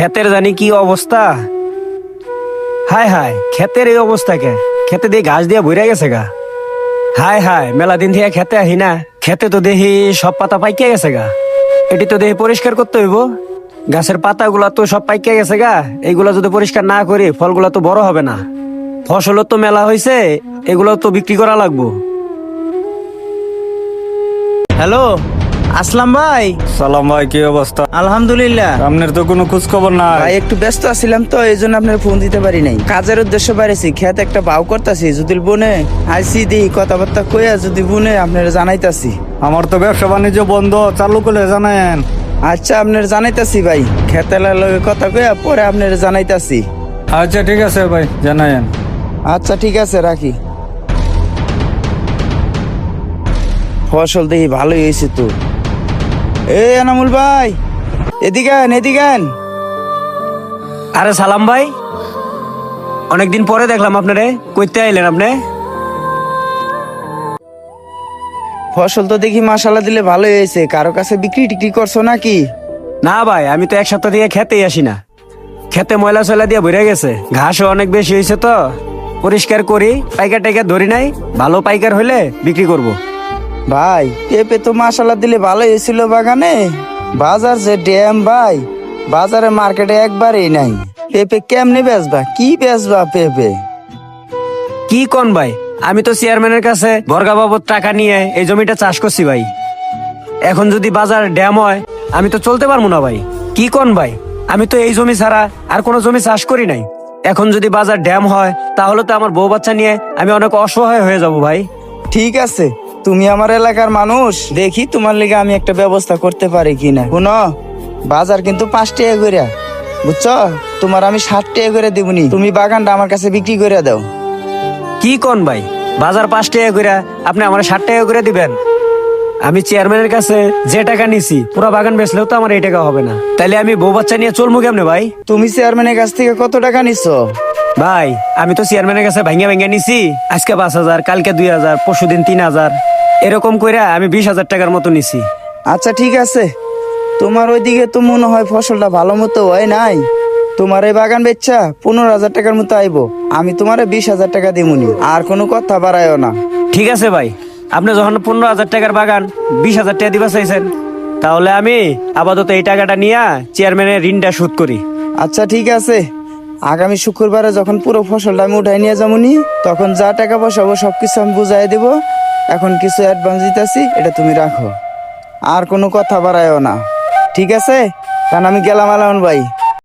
ক্ষেতের জানি কি অবস্থা? হায় হায়, ক্ষেতের এই অবস্থা কে? খেতে দিয়ে ঘাস দিয়ে ভরে গেছে গা। হায় হায়, মেলা দিন থেকে খেতে আহি না। খেতে তো দেখি সব পাতা পাইকে গেছে গা। এটি তো দেখি পরিষ্কার করতে হইব। গাছের পাতাগুলা তো সব পাইকে গেছে গা। এইগুলা যদি পরিষ্কার না করি, ফলগুলা তো বড় হবে না। ফসলও তো মেলা হয়েছে এগুলো তো বিক্রি করা লাগবো। হ্যালো? আসলাম ভাই। সালাম ভাই কি অবস্থা? আলহামদুলিল্লাহ। আপনার তো কোনো খোঁজ খবর নাই। ভাই একটু ব্যস্ত আছিলাম তো এই জন্য আপনার ফোন দিতে পারি নাই। কাজের উদ্দেশ্য বাড়িছি খেত একটা বাউ করতেছি যদি বনে আইসি দিই কথাবার্তা কইয়া যদি বনে আপনার জানাইতাছি। আমার তো ব্যবসা বাণিজ্য বন্ধ চালু করে জানেন। আচ্ছা আপনার জানাইতাছি ভাই খেতেলার লগে কথা কইয়া পরে আপনার জানাইতাছি। আচ্ছা ঠিক আছে ভাই জানায়েন আচ্ছা ঠিক আছে রাখি। ফসল দেখি ভালোই হয়েছে তো। এ এনামুল ভাই এদিকে আন, এদিকে আন। আরে সালাম ভাই অনেকদিন পরে দেখলাম আপনারে কইতে আইলেন আপনি ফসল তো দেখি মাসালা দিলে ভালো হয়েছে কারও কাছে বিক্রি টিক্রি করছ নাকি না ভাই আমি তো এক সপ্তাহ থেকে খেতেই আসি না খেতে ময়লা সয়লা দিয়ে ভরে গেছে ঘাসও অনেক বেশি হয়েছে তো পরিষ্কার করি পাইকার টাইকার ধরি নাই ভালো পাইকার হলে বিক্রি করব। ভাই পেঁপে তো মাসালা দিলে ভালোই হয়েছিল বাগানে। বাজার যে ড্যাম ভাই বাজারে মার্কেটে একবারই নাই। পেঁপে কেমনে বেচবা? কি বেচবা পেঁপে কি কোন ভাই আমি তো চেয়ারম্যানের কাছে বর্গা বাবদ টাকা নিয়ে এই জমিটা চাষ করছি ভাই। এখন যদি বাজার ড্যাম হয় আমি তো চলতে পারব না ভাই। কি কোন ভাই আমি তো এই জমি ছাড়া আর কোনো জমি চাষ করি নাই। এখন যদি বাজার ড্যাম হয় তাহলে তো আমার বউ বাচ্চা নিয়ে আমি অনেক অসহায় হয়ে যাব ভাই। ঠিক আছে তুমি আমার এলাকার মানুষ দেখি তোমার লিগে আমি একটা ব্যবস্থা করতে পারি কিনা। শুনো বাজার কিন্তু পাঁচ টাকা করে বুঝছ? তোমার আমি ষাট টাকা করে দিবনি। তুমি বাগানটা আমার কাছে বিক্রি করে দাও। কি কোন ভাই? বাজার পাঁচ টাকা করে আপনি আমার ষাট টাকা করে দিবেন? আমি চেয়ারম্যানের কাছে যে টাকা নিছি পুরো বাগান বেচলেও তো আমার এই টাকা হবে না। তাইলে আমি বউ বাচ্চা নিয়ে চলবো কেমনে ভাই? তুমি চেয়ারম্যানের কাছ থেকে কত টাকা নিছো? ভাই আমি তো চেয়ারম্যানের কাছে ভাঙ্গা ভাঙ্গা নিছি। আজকে পাঁচ হাজার কালকে দুই হাজার পরশু দিন তিন হাজার। এরকম কইরা আমি বিশ হাজার টাকার মতো নিছি। আচ্ছা ঠিক আছে। তোমার ওইদিকে তো মনে হয় ফসলটা ভালো মতো হয় নাই। তোমার এই বাগান বেচা পনেরো হাজার টাকার মতো আইবো। আমি তোমারে বিশ হাজার টাকা দিমুনি। আর কোনো কথা বাড়াইও না। ঠিক আছে ভাই আপনি যখন পনেরো হাজার টাকার বাগান বিশ হাজার টাকা দিবা চাইছেন তাহলে আমি আপাতত এই টাকাটা নিয়ে চেয়ারম্যানের ঋণটা শোধ করি। আচ্ছা ঠিক আছে। আগামী শুক্রবারে যখন পুরো ফসলটা আমি উঠাই নিয়ে যাবনি তখন যা টাকা পয়সা হব সবকিছু আমি বুঝাই দেব। এখন কিছু অ্যাডভান্স দিতেছি, এটা তুমি রাখো। আর কোনো কথা বাড়াইও না। ঠিক আছে? কারণ আমি গেলাম আলামন ভাই।